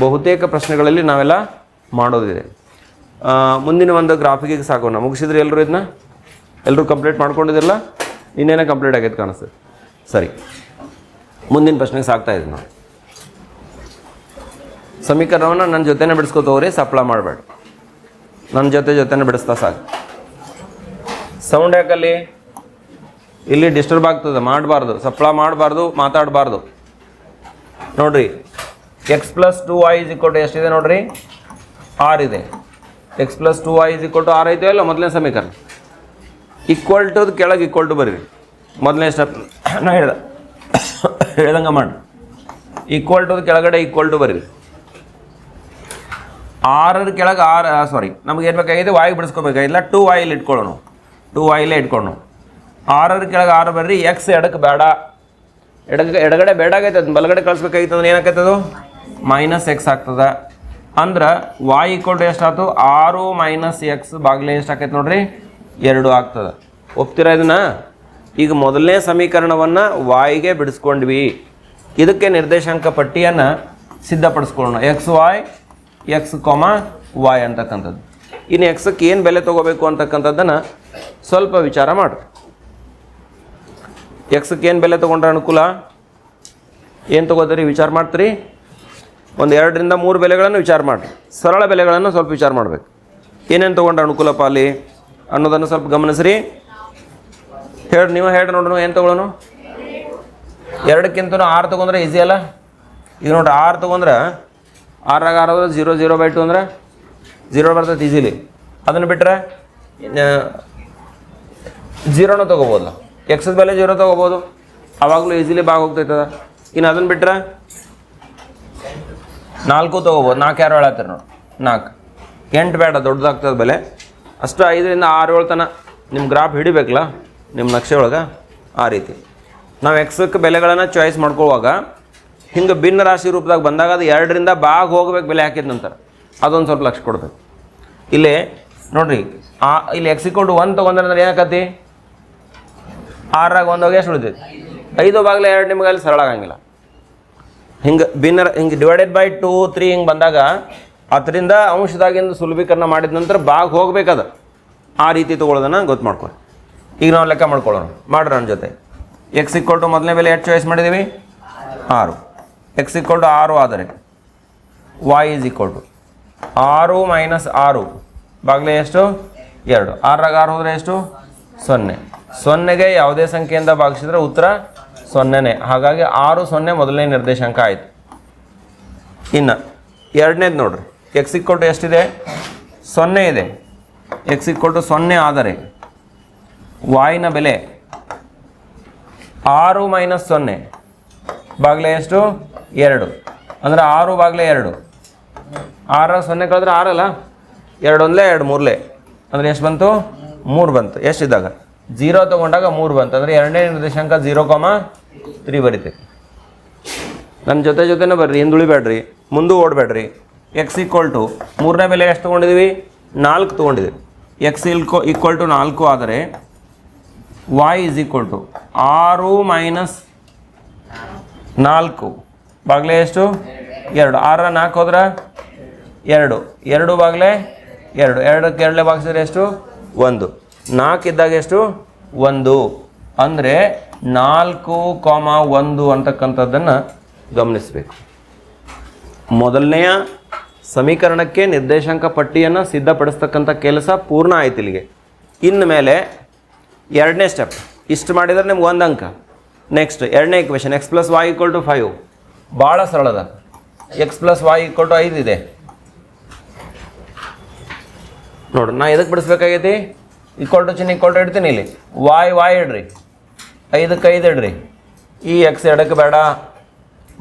ಬಹುತೇಕ ಪ್ರಶ್ನೆಗಳಲ್ಲಿ ನಾವೆಲ್ಲ ಮಾಡೋದಿದೆ. ಮುಂದಿನ ಒಂದು ಗ್ರಾಫಿಕಿಗೆ ಸಾಕೋಣ ಮುಗಿಸಿದ್ರೆ ಎಲ್ಲರೂ ಇದನ್ನ ಎಲ್ಲರೂ ಕಂಪ್ಲೀಟ್ ಮಾಡ್ಕೊಂಡಿದ್ದಿರಲ್ಲ? ಇನ್ನೇನೇ ಕಂಪ್ಲೀಟ್ ಆಗೈತೆ ಕಾಣಿಸ್ತದೆ. ಸರಿ. ಮುಂದಿನ ಪ್ರಶ್ನೆಗೆ ಸಾಕ್ತಾ ಇದ್ದೀನಿ ನಾವು. ಸಮೀಕರಣವನ್ನು ನನ್ನ ಜೊತೆನೇ ಬಿಡಿಸ್ಕೊತವ್ರಿ ಸಪ್ಲ ಮಾಡಬೇಡ. ನನ್ನ ಜೊತೆ ಜೊತೆನೆ ಬಿಡಿಸ್ತಾ ಸಾಕು. ಸೌಂಡ್ ಯಾಕಲ್ಲಿ? ಇಲ್ಲಿ ಡಿಸ್ಟರ್ಬ್ ಆಗ್ತದೆ, ಮಾಡಬಾರ್ದು. ಸಪ್ಲ ಮಾಡಬಾರ್ದು, ಮಾತಾಡಬಾರ್ದು. ನೋಡ್ರಿ X plus two Y is equal to ಎಷ್ಟಿದೆ ನೋಡ್ರಿ? ಆರ್ ಇದೆ. X plus two Y is equal to R ಐತೆ ಅಲ್ಲ ಮೊದಲನೇ ಸಮೀಕರಣ? ಈಕ್ವಲ್ ಟು ಕೆಳಗೆ ಈಕ್ವಲ್ ಟು ಬರೀರಿ. ಮೊದಲನೇ ಸ್ಟೆಪ್ ನಾ ಹೇಳ್ದೆ. ಹೇಳ್ದಂಗೆ ಮಾಡಿ. ಈಕ್ವಲ್ ಟು ಕೆಳಗಡೆ ಈಕ್ವಲ್ ಟು ಬರೀರಿ. ಆರರ ಕೆಳಗೆ ಆರು ಸಾರಿ ನಮ್ಗೆ ಏನು ಬೇಕಾಗಿದೆ? ವಾಯ್ ಬಿಡಿಸ್ಕೋಬೇಕಾಗಿಲ್ಲ ಟೂ ವಾಯಿಲ್ ಇಟ್ಕೊಳ್ಳೋಣ ಟೂ ವಾಯಿಲೇ ಇಟ್ಕೊಳ್ಳೋಣ ಆರರ ಕೆಳಗೆ ಆರು ಬರ್ರಿ. ಎಕ್ಸ್ ಎಡಕ್ಕೆ ಬೇಡ. ಎಡಗ, ಎಡಗಡೆ ಬೇಡ ಆಗೈತೆ. ಅದನ್ನ ಬಲಗಡೆ ಕಳಿಸ್ಬೇಕಾಗಿತ್ತು. ಅಂದ್ರೆ ಏನಾಗೈತೆ ಅದು? ಮೈನಸ್ ಎಕ್ಸ್ ಆಗ್ತದೆ. ಅಂದ್ರೆ ವಾಯ್ ಈಕ್ವಲ್ ಟು ಎಷ್ಟಾಯ್ತು? ಆರು ಮೈನಸ್ ಎಕ್ಸ್ ಬಾಗಿಲೆ ಎಷ್ಟು ಆಕೈತೆ ನೋಡ್ರಿ? ಎರಡು ಆಗ್ತದೆ. ಒಪ್ತೀರಾ ಇದನ್ನ? ಈಗ ಮೊದಲನೇ ಸಮೀಕರಣವನ್ನು ವಾಯ್ಗೆ ಬಿಡಿಸ್ಕೊಂಡ್ವಿ. ಇದಕ್ಕೆ ನಿರ್ದೇಶಾಂಕ ಪಟ್ಟಿಯನ್ನು ಸಿದ್ಧಪಡಿಸ್ಕೊಳ್ಳೋಣ. X Y X comma Y ಅಂತಕ್ಕಂಥದ್ದು. ಇನ್ನು ಎಕ್ಸಕ್ಕೆ ಏನು ಬೆಲೆ ತೊಗೋಬೇಕು ಅಂತಕ್ಕಂಥದ್ದನ್ನು ಸ್ವಲ್ಪ ವಿಚಾರ ಮಾಡಿ. ಎಕ್ಸಕ್ಕೆ ಏನು ಬೆಲೆ ತೊಗೊಂಡ್ರೆ ಅನುಕೂಲ? ಏನು ತೊಗೋತೀರಿ ವಿಚಾರ ಮಾಡ್ತೀರಿ? ಒಂದು ಎರಡರಿಂದ ಮೂರು ಬೆಲೆಗಳನ್ನು ವಿಚಾರ ಮಾಡಿರಿ. ಸರಳ ಬೆಲೆಗಳನ್ನು ಸ್ವಲ್ಪ ವಿಚಾರ ಮಾಡಬೇಕು. ಏನೇನು ತೊಗೊಂಡ್ರೆ ಅನುಕೂಲಪ್ಪ ಅಲ್ಲಿ? ಅನ್ನೋದನ್ನು ಸ್ವಲ್ಪ ಗಮನಿಸ್ರಿ. ಹೇಳಿ ನೀವು ಹೇಳಿ ನೋಡೋಣ ಏನು ತೊಗೊಳೋನು ಎರಡಕ್ಕಿಂತ ಆರು ತೊಗೊಂಡ್ರೆ ಈಸಿ ಅಲ್ಲ? ಈಗ ನೋಡ್ರಿ, ಆರು ತೊಗೊಂಡ್ರೆ ಆರಾಗ ಆರು ಅಂದ್ರೆ ಜೀರೋ ಜೀರೋ ಬೈ ಟು ಅಂದರೆ ಜೀರೋ ಬರ್ತೈತೆ ಈಸಿಲಿ ಅದನ್ನು ಬಿಟ್ಟರೆ ಜೀರೋನೂ ತೊಗೋಬೋದಲ್ಲ. ಎಕ್ಸಸ್ ಬೆಲೆ ಜೀರೋ ತೊಗೋಬೋದು. ಆವಾಗಲೂ ಈಸಿಲಿ ಬಾಗ ಹೋಗ್ತೈತದ. ಇನ್ನು ಅದನ್ನು ಬಿಟ್ಟರೆ ನಾಲ್ಕು ತೊಗೋಬೋದು. ನಾಲ್ಕು ಯಾರು ಹೇಳತ್ತೀರಿ ನೋಡಿ. ನಾಲ್ಕು. ಎಂಟು ಬೇಡ, ದೊಡ್ಡದಾಗ್ತದೆ ಬೆಲೆ. ಅಷ್ಟು ಐದರಿಂದ ಆರು ಏಳು ತನ ನಿಮ್ಮ ಗ್ರಾಫ್ ಹಿಡಿಬೇಕಲ್ಲ ನಿಮ್ಮ ನಕ್ಷೆ ಒಳಗೆ ಆ ರೀತಿ. ನಾವು ಎಕ್ಸಕ್ಕೆ ಬೆಲೆಗಳನ್ನು ಚಾಯ್ಸ್ ಮಾಡ್ಕೊಳ್ಳುವಾಗ ಹಿಂಗೆ ಭಿನ್ನ ರಾಶಿ ರೂಪದಾಗ ಬಂದಾಗ ಅದು ಎರಡರಿಂದ ಬಾಗ ಹೋಗ್ಬೇಕು ಬೆಲೆ ಹಾಕಿದ ನಂತರ. ಅದೊಂದು ಸ್ವಲ್ಪ ಲಕ್ಷ ಕೊಡಬೇಕು. ಇಲ್ಲಿ, ನೋಡ್ರಿ, ಆ, ಇಲ್ಲಿ ಎಕ್ಸಿಕೊಂಡು ಒಂದು ತೊಗೊಂಡ್ರೆ ಏನಾಕತಿ ಆರಾಗ ಒಂದು ಹೋಗಿ ಎಷ್ಟು ಉಳಿತೈತಿ? ಐದು ಬಾಗಿಲ ಎರಡು ನಿಮಗೆ ಅಲ್ಲಿ ಸರಳ ಆಗಂಗಿಲ್ಲ. ಹಿಂಗೆ ಭಿನ್ನ ಹಿಂಗೆ ಡಿವೈಡೆಡ್ ಬೈ ಟೂ ತ್ರೀ ಹಿಂಗೆ ಬಂದಾಗ ಅದರಿಂದ ಅಂಶದಾಗಿಂದ ಸುಲಭೀಕರಣ ಮಾಡಿದ ನಂತರ ಬಾಗ ಹೋಗ್ಬೇಕದ ಆ ರೀತಿ ತೊಗೊಳೋದನ್ನು ಗೊತ್ತು ಮಾಡ್ಕೊಳ್ಳಿ ಈಗ ನಾವು ಲೆಕ್ಕ ಮಾಡ್ಕೊಳ್ಳೋಣ. ಮಾಡ್ರಿ ನನ್ನ ಜೊತೆ. ಎಕ್ಸ್ ಇಕ್ವಲ್ ಟು ಮೊದಲನೇ ಬೆಲೆ ಎಷ್ಟು ಚಾಯ್ಸ್ ಮಾಡಿದ್ದೀವಿ ಆರು. ಎಕ್ಸ್ ಈಕ್ವಲ್ ಟು ಆರು ಆದರೆ ವಾಯ್ ಈಸ್ ಈಕ್ವಲ್ ಟು ಆರು ಮೈನಸ್ ಆರು ಬಾಗಿಲೆ ಎಷ್ಟು? ಎರಡು. ಆರಾಗ ಆರು ಹೋದರೆ ಎಷ್ಟು? ಸೊನ್ನೆ. ಸೊನ್ನೆಗೆ ಯಾವುದೇ ಸಂಖ್ಯೆಯಿಂದ ಭಾಗಿಸಿದ್ರೆ ಉತ್ತರ ಸೊನ್ನೆನೇ. ಹಾಗಾಗಿ ಆರು ಸೊನ್ನೆ ಮೊದಲನೇ ನಿರ್ದೇಶಾಂಕ ಆಯಿತು. ಇನ್ನು ಎರಡನೇದು ನೋಡ್ರಿ. ಎಕ್ಸ್ ಈಕ್ವಲ್ ಟು ಎಷ್ಟಿದೆ? ಸೊನ್ನೆ ಇದೆ. ಎಕ್ಸ್ ಈಕ್ವಲ್ ಟು ಸೊನ್ನೆ ಆದರೆ ವಾಯಿನ ಬೆಲೆ ಆರು ಮೈನಸ್ ಸೊನ್ನೆ. ಬಾಗಿಲೆ ಎಷ್ಟು? ಎರಡು. ಅಂದರೆ ಆರು ಬಾಗಿಲೆ ಎರಡು. ಆರ ಸೊನ್ನೆ ಕಳೆದ್ರೆ ಆರಲ್ಲ ಎರಡು ಒಂದಲೇ, ಎರಡು ಮೂರಲೇ. ಅಂದರೆ ಎಷ್ಟು ಬಂತು? ಮೂರು ಬಂತು. ಎಷ್ಟಿದ್ದಾಗ? ಜೀರೋ ತೊಗೊಂಡಾಗ ಮೂರು ಬಂತು. ಅಂದರೆ ಎರಡನೇ ನಿರ್ದೇಶಾಂಕ ಜೀರೋ ಕಾಮ ತ್ರೀ ಬರೀತೆ. ನನ್ನ ಜೊತೆ ಜೊತೆನೇ ಬರ್ರಿ, ಹಿಂದುಳಿಬೇಡ್ರಿ, ಮುಂದೆ ಓಡಬೇಡ್ರಿ. ಎಕ್ಸ್ ಈಕ್ವಲ್ ಟು ಮೂರನೇ ಮೇಲೆ ಎಷ್ಟು ತೊಗೊಂಡಿದ್ದೀವಿ ನಾಲ್ಕು ತೊಗೊಂಡಿದ್ದೀವಿ ಎಕ್ಸ್ ಇಲ್ಕೋ ಈಕ್ವಲ್ ಟು ನಾಲ್ಕು ಆದರೆ ವಾಯ್ ಈಸ್ ಈಕ್ವಲ್ ಟು ಆರು ಮೈನಸ್ ನಾಲ್ಕು. ಬಾಗಿಲೆ ಎಷ್ಟು? ಎರಡು. ಆರ ನಾಲ್ಕು ಹೋದ್ರೆ? ಎರಡು. ಎರಡು ಬಾಗಿಲೆ? ಎರಡು. ಎರಡಕ್ಕೆ ಎರಡನೇ ಬಾಗಿಸಿದ್ರೆ ಎಷ್ಟು? ಒಂದು. ನಾಲ್ಕು ಇದ್ದಾಗ ಎಷ್ಟು? ಒಂದು. ಅಂದರೆ ನಾಲ್ಕು ಕಾಮ ಒಂದು ಅಂತಕ್ಕಂಥದ್ದನ್ನು ಗಮನಿಸಬೇಕು. ಮೊದಲನೆಯ ಸಮೀಕರಣಕ್ಕೆ ನಿರ್ದೇಶಾಂಕ ಪಟ್ಟಿಯನ್ನು ಸಿದ್ಧಪಡಿಸ್ತಕ್ಕಂಥ ಕೆಲಸ ಪೂರ್ಣ ಆಯ್ತು ಇಲ್ಲಿಗೆ. ಇನ್ನು ಮೇಲೆ ಎರಡನೇ ಸ್ಟೆಪ್ ಇಷ್ಟು ಮಾಡಿದರೆ ನಿಮ್ಗೆ ಒಂದು ಅಂಕ. ನೆಕ್ಸ್ಟ್ ಎರಡನೇ equation X plus Y equal to five ಭಾಳ ಸರಳದ ಎಕ್ಸ್ ಪ್ಲಸ್ ವಾಯ್ ಕೊಟ್ಟು ಐದು ಇದೆ. ನೋಡಿ, ನಾ ಎದಕ್ಕೆ ಬಿಡಿಸ್ಬೇಕಾಗೈತಿ? ಈ ಟು ಚಿನ್ನ ಕೊಟ್ಟು ಇಡ್ತೀನಿ ಇಲ್ಲಿ. ವಾಯ್ ವಾಯ್ ಇಡ್ರಿ. ಐದಕ್ಕೆ ಐದು ಇಡ್ರಿ. ಈ ಎಕ್ಸ್ ಎಡಕ್ಕೆ ಬೇಡ.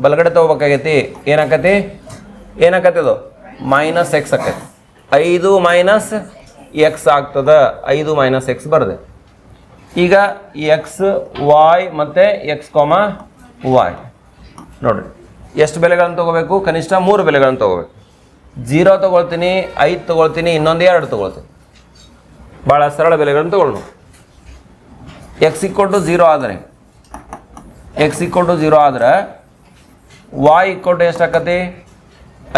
ಬಲಗಡೆ ತೊಗೋಬೇಕಾಗೈತಿ. ಏನಾಕತಿ? ಏನಾಕತಿ ಅದು? ಮೈನಸ್ ಎಕ್ಸ್ ಆಕೈತಿ. ಐದು ಮೈನಸ್ ಎಕ್ಸ್ ಆಗ್ತದ. ಐದು ಮೈನಸ್ ಎಕ್ಸ್ ಬರದೆ. ಈಗ ಎಕ್ಸ್ ವಾಯ್ ಮತ್ತು ಎಕ್ಸ್ ಕಾಮ ವಾಯ್ ನೋಡ್ರಿ ಎಷ್ಟು ಬೆಲೆಗಳನ್ನು ತೊಗೋಬೇಕು? ಕನಿಷ್ಠ ಮೂರು ಬೆಲೆಗಳನ್ನು ತೊಗೋಬೇಕು. ಜೀರೋ ತೊಗೊಳ್ತೀನಿ, ಐದು ತೊಗೊಳ್ತೀನಿ, ಇನ್ನೊಂದು ಎರಡು ತೊಗೊಳ್ತೀನಿ. ಭಾಳ ಸರಳ ಬೆಲೆಗಳನ್ನು ತೊಗೊಳ್ಳು ಎಕ್ಸ್ ಇಕ್ವಲ್ ಟು ಜೀರೋ ಆದರೆ ಎಕ್ಸ್ ಇಕ್ವಲ್ ಟು ಜೀರೋ ಆದ್ರೆ ವಾಯ್ ಇಕ್ವಲ್ ಟು ಎಷ್ಟಾಕತಿ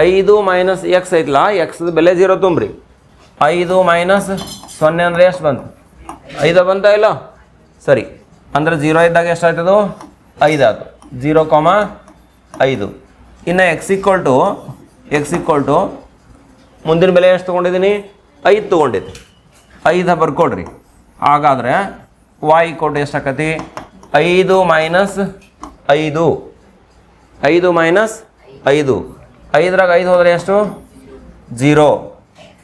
ಐದು ಮೈನಸ್ ಎಕ್ಸ್ ಐತಲ್ಲ ಎಕ್ಸ್ ಬೆಲೆ ಜೀರೋ ತುಂಬ್ರಿ. ಐದು ಮೈನಸ್ ಸೊನ್ನೆ ಅಂದರೆ ಎಷ್ಟು ಬಂತು? ಐದು ಬಂತ ಇಲ್ಲ? ಸರಿ, ಅಂದ್ರೆ ಜೀರೋ ಇದ್ದಾಗ ಎಷ್ಟಾಯ್ತದು ಐದು ಆಯ್ತು. ಜೀರೋ ಕಾಮ ಐದು. ಇನ್ನು X equal to X equal to ಮುಂದಿನ ಬೆಲೆ ಎಷ್ಟು ತೊಗೊಂಡಿದ್ದೀನಿ? ಐದು ತೊಗೊಂಡಿದ್ದೆ. ಐದು ಬರ್ಕೊಡ್ರಿ. ಹಾಗಾದ್ರೆ ವಾಯ್ ಕೊಟ್ಟು ಎಷ್ಟಾಕತಿ ಐದು ಮೈನಸ್ ಐದು. ಐದು ಮೈನಸ್ ಐದು. ಐದ್ರಾಗ ಐದು ಹೋದರೆ ಎಷ್ಟು? ಜೀರೋ.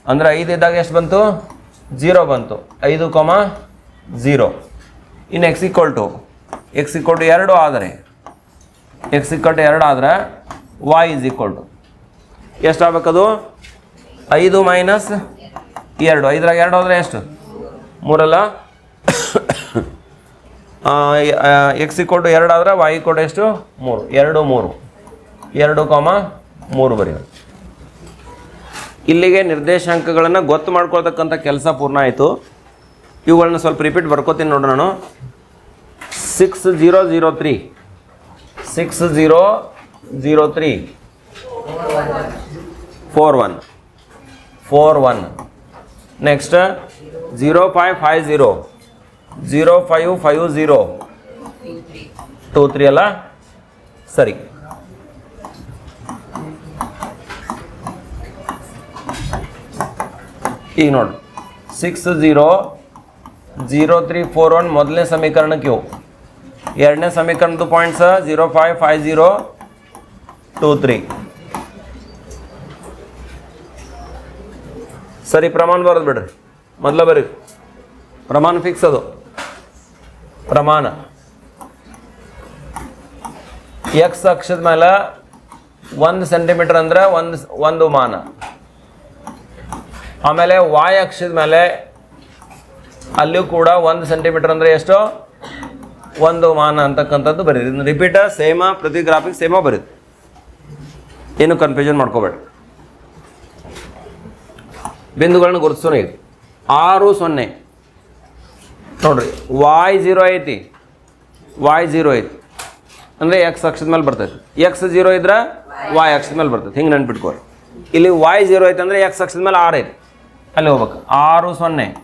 ಅಂದರೆ ಐದು ಇದ್ದಾಗ ಎಷ್ಟು ಬಂತು? ಜೀರೋ ಬಂತು. ಐದು, ಕೊಮ, ಜೀರೋ. ಇನ್ನು X equal to X equal to ಎರಡು ಆದರೆ ಎಕ್ಸ್ ಇಕ್ವಲ್ ಟು ಎರಡು ಆದರೆ ವಾಯ್ ಇಸ್ ಈಕ್ವಲ್ ಟು ಎಷ್ಟಾಗಬೇಕದು? ಐದು ಮೈನಸ್ ಎರಡು. ಐದರಾಗ ಎರಡು ಹೋದರೆ ಎಷ್ಟು? ಮೂರಲ್ಲ? ಎಕ್ಸ್ ಇಕ್ವಲ್ ಟು ಎರಡು ಆದರೆ ವಾಯ್ ಇಕ್ವಲ್ ಟು ಎಷ್ಟು? ಮೂರು. ಎರಡು ಮೂರು. ಎರಡು ಕಾಮ ಮೂರು ಬರೆಯೋದು ಇಲ್ಲಿಗೆ ನಿರ್ದೇಶಾಂಕಗಳನ್ನು ಗೊತ್ತು ಮಾಡ್ಕೊಳ್ತಕ್ಕಂಥ ಕೆಲಸ ಪೂರ್ಣ ಆಯಿತು. ಇವುಗಳನ್ನ ಸ್ವಲ್ಪ ರಿಪೀಟ್ ಬರ್ಕೋತೀನಿ ನೋಡ್ರಿ ನಾನು. Six zero zero three six zero zero three four one four one next zero five five zero zero five five zero two three ಅಲ್ಲ ಸರಿ ಈಗ ನೋಡಿ six zero zero three four one ಮೊದಲನೇ ಸಮೀಕರಣಕ್ಕೆ ಇವು ಎರಡನೇ ಸಮೀಕರಣದ points zero five five zero two three ಸರಿ, ಪ್ರಮಾಣ ಬರೋದು ಬಿಡ್ರಿ. ಮೊದಲ ಬರ್ರಿ ಪ್ರಮಾಣ ಫಿಕ್ಸ್ ಅದು. ಪ್ರಮಾಣ. ಎಕ್ಸ್ ಅಕ್ಷದ ಮೇಲೆ ಒಂದು ಸೆಂಟಿಮೀಟರ್ ಅಂದ್ರೆ ಒಂದು ಒಂದು ಮಾನ. ಆಮೇಲೆ ವಾಯ್ ಅಕ್ಷದ ಮೇಲೆ ಅಲ್ಲಿಯೂ ಕೂಡ ಒಂದು ಸೆಂಟಿಮೀಟರ್ ಅಂದರೆ ಎಷ್ಟು? ಒಂದು ಮಾನ ಅಂತಕ್ಕಂಥದ್ದು ಬರೀರಿ. ರಿಪೀಟ ಸೇಮ ಪ್ರತಿ ಗ್ರಾಫಿಕ್ ಸೇಮ ಬರೀರಿ. ಏನು ಕನ್ಫ್ಯೂಷನ್ ಮಾಡ್ಕೋಬೇಡ. ಬಿಂದುಗಳನ್ನ ಗುರುತಿಸೋಣ ಇದು ಆರು, ಸೊನ್ನೆ. ನೋಡ್ರಿ ವಾಯ್ ಜೀರೋ ಐತಿ. ವಾಯ್ ಜೀರೋ ಐತಿ. ಅಂದರೆ ಎಕ್ಸ್ ಅಕ್ಷದ ಮೇಲೆ ಬರ್ತೈತಿ. ಎಕ್ಸ್ ಜೀರೋ ಇದ್ರೆ ವಾಯ್ ಅಕ್ಷದ ಮೇಲೆ ಬರ್ತೈತಿ. ಹಿಂಗೆ ನೆನ್ಪಿಟ್ಕೋರಿ. ಇಲ್ಲಿ ವಾಯ್ ಜೀರೋ ಐತೆ ಅಂದರೆ ಎಕ್ಸ್ ಅಕ್ಷದ ಮೇಲೆ ಆರು ಐತಿ. ಅಲ್ಲಿ ಹೋಗ್ಬೇಕು. ಆರು, ಸೊನ್ನೆ.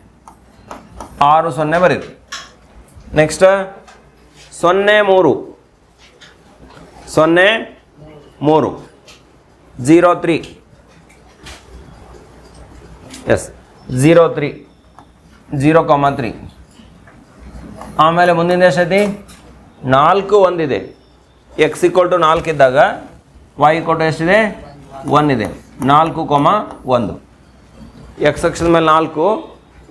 ಆರು, ಸೊನ್ನೆ ಬರೀರಿ. ನೆಕ್ಸ್ಟ್ ಸೊನ್ನೆ ಮೂರು. ಸೊನ್ನೆ ಮೂರು. Zero three as zero three zero comma three ಆಮೇಲೆ ಮುಂದಿನ ಎಷ್ಟೈತಿ? ನಾಲ್ಕು ಒಂದಿದೆ. ಎಕ್ಸ್ ಇಕ್ವಲ್ ಟು ನಾಲ್ಕು ಇದ್ದಾಗ ವೈ ಇಕ್ವಲ್ ಟು ಎಷ್ಟಿದೆ? ಒನ್ ಇದೆ. ನಾಲ್ಕು ಕೊಮ ಒಂದು. ಎಕ್ಸ್ ಅಕ್ಷದ ಮೇಲೆ ನಾಲ್ಕು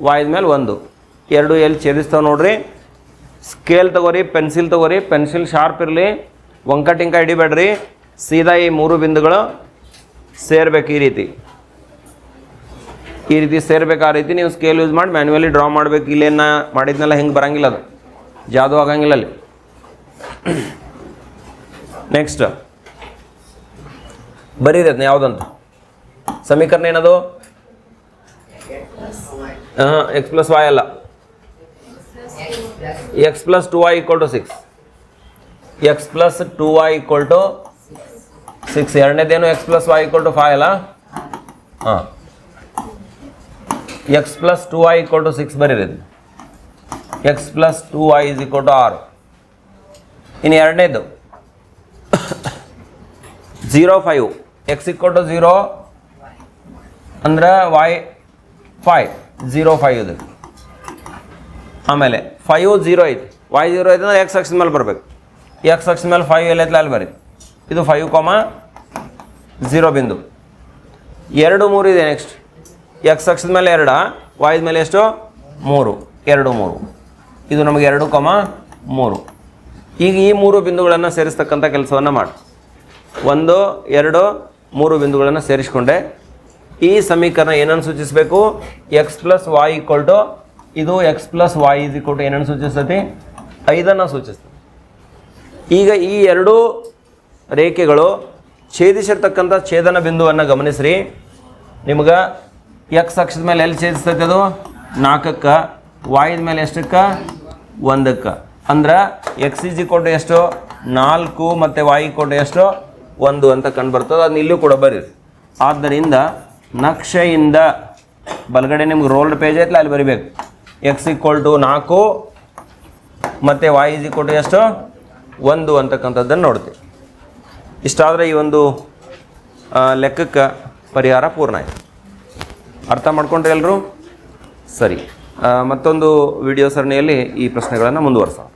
ವಾಯ್ದ ಮೇಲೆ ಒಂದು. ಎರಡು ಎಲ್ಲಿ ಛೇದಿಸ್ತಾವೆ ನೋಡ್ರಿ? ಸ್ಕೇಲ್ ತಗೋರಿ ಪೆನ್ಸಿಲ್ ತಗೋರಿ ಪೆನ್ಸಿಲ್ ಶಾರ್ಪ್ ಇರಲಿ. ಒಂಕ ಟಿಂಕ ಹಿಡಿಬೇಡ್ರಿ ಸೀದಾ ಈ ಮೂರು ಬಿಂದುಗಳು ಸೇರ್ಬೇಕು ಈ ರೀತಿ. ಈ ರೀತಿ ಸೇರ್ಬೇಕು ಆ ರೀತಿ ನೀವು ಸ್ಕೇಲ್ ಯೂಸ್ ಮಾಡಿ ಮ್ಯಾನ್ಯುವಲಿ ಡ್ರಾ ಮಾಡಬೇಕು. ಇಲ್ಲೇನ ಮಾಡಿದ್ನೆಲ್ಲ ಹೆಂಗೆ ಬರಂಗಿಲ್ಲ ಅದು. ಜಾದು ಆಗಂಗಿಲ್ಲ ಅಲ್ಲಿ. ನೆಕ್ಸ್ಟ್ ಬರೀರಿ ಅದನ್ನ ಯಾವುದಂತ. ಸಮೀಕರಣ ಏನದು? ಹಾಂ ಎಕ್ಸ್ ಪ್ಲಸ್ ವಾಯ್ ಅಲ್ಲ. X plus two y equal to six x plus two y equal to six ಎರಡನೇದೇನು x plus y equal to five ಅಲ್ಲ? ಹಾಂ. X plus two y equal to six ಬರೀರಿ. X plus two y is equal to ಆರು. ಇನ್ನು ಎರಡನೇದು. Zero five x equal to zero ಅಂದ್ರೆ y five zero five ಇದು. ಆಮೇಲೆ five zero ಐತಿ ವೈ ಜೀರೋ ಐತೆ ಅಂದ್ರೆ ಎಕ್ಸ್ ಅಕ್ಷದ ಮೇಲೆ ಬರಬೇಕು. ಎಕ್ಸ್ ಅಕ್ಷದ ಮೇಲೆ ಫೈವ್ ಎಲ್ಲ ಅಲ್ಲಿ ಬರೀ ಇದು ಫೈವ್ ಕಾಮ ಝೀರೋ ಬಿಂದು. ಎರಡು ಮೂರು ಇದೆ ನೆಕ್ಸ್ಟ್ ಎಕ್ಸ್ ಅಕ್ಷದ ಮೇಲೆ ಎರಡ ವಾಯ್ದ ಮೇಲೆ ಎಷ್ಟು? ಮೂರು. ಎರಡು ಮೂರು. ಇದು ನಮಗೆ ಎರಡು ಕಾಮ ಮೂರು. ಈಗ ಈ ಮೂರು ಬಿಂದುಗಳನ್ನು ಸೇರಿಸ್ತಕ್ಕಂಥ ಕೆಲಸವನ್ನು ಮಾಡಿ. ಒಂದು, ಎರಡು, ಮೂರು ಬಿಂದುಗಳನ್ನು ಸೇರಿಸ್ಕೊಂಡೆ. ಈ ಸಮೀಕರಣ ಏನನ್ನು ಸೂಚಿಸಬೇಕು? X plus y equal to ಇದು x plus y is equal to ಏನನ್ನು ಸೂಚಿಸ್ತೈತಿ ಐದನ್ನು ಸೂಚಿಸ್ತದೆ ಈಗ ಈ ಎರಡೂ ರೇಖೆಗಳು ಛೇದಿಸಿರ್ತಕ್ಕಂಥ ಛೇದನ ಬಿಂದುವನ್ನು ಗಮನಿಸ್ರಿ. ನಿಮ್ಗೆ ಎಕ್ಸ್ ಅಕ್ಷದ ಮೇಲೆ ಎಲ್ಲಿ ಛೇದಿಸ್ತೈತೆ ಅದು? ನಾಲ್ಕಕ್ಕೆ. ವಾಯ್ದ ಮೇಲೆ ಎಷ್ಟಕ್ಕೆ? ಒಂದಕ್ಕೆ. ಅಂದ್ರೆ ಎಕ್ಸ್ ಇಜಿ ಕೊಟ್ಟು ಎಷ್ಟು? ನಾಲ್ಕು ಮತ್ತು ವಾಯಿ ಕೊಟ್ಟು ಎಷ್ಟು? ಒಂದು ಅಂತ ಕಂಡು ಬರ್ತದೆ ಅದನ್ನ ಇಲ್ಲೂ ಕೂಡ ಬರೀರಿ. ಆದ್ದರಿಂದ ನಕ್ಷೆಯಿಂದ ಬಲಗಡೆ ನಿಮ್ಗೆ ರೋಲ್ಡ್ ಪೇಜ್ ಐತಲ್ಲ ಅಲ್ಲಿ ಬರಿಬೇಕು. ಎಕ್ಸ್ ಈಕ್ವಲ್ ಟು ನಾಲ್ಕು ಮತ್ತು ವಾಯ್ ಇಸ್ ಈಕ್ವಲ್ ಟು ಎಷ್ಟು? ಒಂದು ಅಂತಕ್ಕಂಥದ್ದನ್ನು ನೋಡ್ತೀವಿ. ಇಷ್ಟಾದರೆ ಈ ಒಂದು ಲೆಕ್ಕಕ್ಕೆ ಪರಿಹಾರ ಪೂರ್ಣ ಆಯಿತು. ಅರ್ಥ ಮಾಡ್ಕೊಂಡ್ರೆ ಎಲ್ಲರೂ ಸರಿ. ಮತ್ತೊಂದು ವಿಡಿಯೋ ಸರಣಿಯಲ್ಲಿ ಈ ಪ್ರಶ್ನೆಗಳನ್ನು ಮುಂದುವರ್ಸೋಣ.